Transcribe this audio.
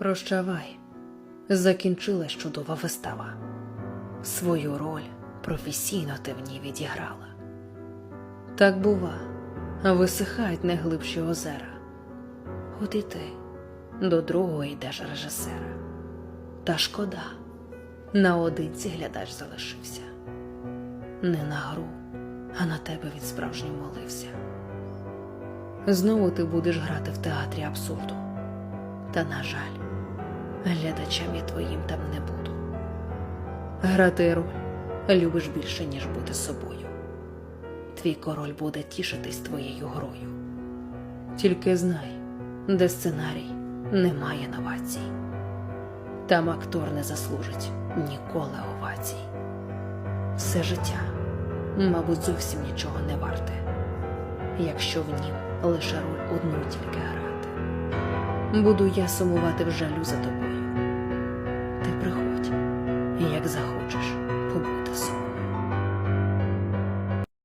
Прощавай. Закінчилась чудова вистава. Свою роль професійно ти в ній відіграла. Так бува, висихають найглибші озера. От і ти до другого йдеш режисера. Та шкода, наодинці глядач залишився. Не на гру, а на тебе він справжньо молився. Знову ти будеш грати в театрі абсурду. Та, на жаль, глядачем я твоїм там не буду. Грати роль любиш більше, ніж бути собою. Твій король буде тішитись твоєю грою. Тільки знай, де сценарій немає новацій. Там актор не заслужить ніколи овацій. Все життя, мабуть, зовсім нічого не варте, якщо в нім лише роль одну тільки грати. Буду я сумувати в жалю за тобою. Ти приходь, як захочеш.